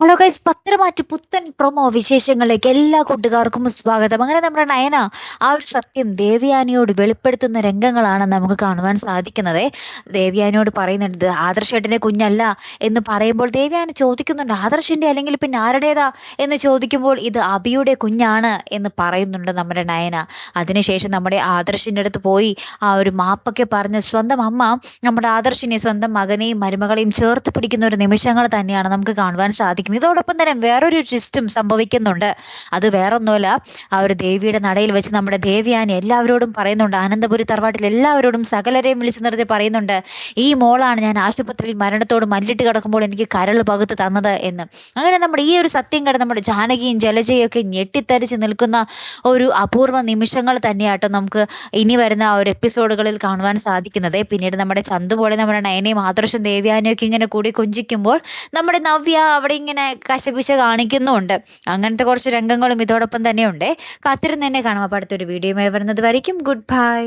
Hello guys Patharamattu പുത്തൻ promo വിശേഷങ്ങളിലേക്ക് എല്ലാ കൂട്ടുകാർക്കും സ്വാഗതം. അങ്ങനെ നമ്മുടെ നയന ആ ഒരു സത്യം ദേവ്യാനിയോട് വെളിപ്പെടുത്തുന്ന രംഗങ്ങളാണ് നമുക്ക് കാണുവാൻ സാധിക്കുന്നത്. ദേവ്യാനിയോട് പറയുന്നുണ്ട് ആദർശേട്ടന്റെ കുഞ്ഞല്ല എന്ന് പറയുമ്പോൾ ദേവ്യാനി ചോദിക്കുന്നുണ്ട് ആദർശിന്റെ അല്ലെങ്കിൽ പിന്നെ ആരുടേതാ? എന്ന് ചോദിക്കുമ്പോൾ ഇത് അബിയുടെ കുഞ്ഞാണ് എന്ന് പറയുന്നുണ്ട് നമ്മുടെ നയന. അതിനുശേഷം നമ്മുടെ ആദർശിന്റെ അടുത്ത് പോയി ആ ഒരു മാപ്പൊക്കെ പറഞ്ഞ് സ്വന്തം അമ്മ നമ്മുടെ ആദർശിനെ സ്വന്തം മകനെയും മരുമകളെയും ചേർത്ത് പിടിക്കുന്ന ഒരു നിമിഷങ്ങൾ തന്നെയാണ് നമുക്ക് കാണുവാൻ സാധിക്കുന്നത്. ഇതോടൊപ്പം തന്നെ വേറൊരു ട്വിസ്റ്റും സംഭവിക്കുന്നുണ്ട്. അത് വേറൊന്നുമല്ല. ആ ഒരു ദേവിയുടെ നടയിൽ വെച്ച് നമ്മുടെ ദേവിയാനി എല്ലാവരോടും പറയുന്നുണ്ട്. ആനന്ദപുരി തറവാട്ടിൽ എല്ലാവരോടും സകലരെയും വിളിച്ചു നിർത്തി പറയുന്നുണ്ട്. ഈ മോളാണ് ഞാൻ ആശുപത്രിയിൽ മരണത്തോട് മല്ലിട്ട് കിടക്കുമ്പോൾ എനിക്ക് കരൾ പകുത്ത് തന്നത് എന്ന്. അങ്ങനെ നമ്മുടെ ഈ ഒരു സത്യം കണ്ട് നമ്മുടെ ജാനകിയും ജലജയും ഒക്കെ ഞെട്ടിത്തരിച്ച് നിൽക്കുന്ന ഒരു അപൂർവ നിമിഷങ്ങൾ തന്നെയാട്ടോ നമുക്ക് ഇനി വരുന്ന ആ ഒരു എപ്പിസോഡുകളിൽ കാണുവാൻ സാധിക്കുന്നത്. പിന്നീട് നമ്മുടെ ചന്തു പോലെ നമ്മുടെ നയനയും ആദർശം ദേവ്യാനിയും ഇങ്ങനെ കൂടി കൊഞ്ചിക്കുമ്പോൾ നമ്മുടെ നവ്യ അവിടെ ഇങ്ങനെ കശപിശ കാണിക്കുന്നുമുണ്ട്. അങ്ങനത്തെ കുറച്ച് രംഗങ്ങളും ഇതോടൊപ്പം തന്നെയുണ്ട്. കാത്തിരുന്ന് തന്നെ കാണാം. അപ്പോൾ അടുത്തൊരു വീഡിയോയുമായി വരുന്നത് വരയ്ക്കും. Good bye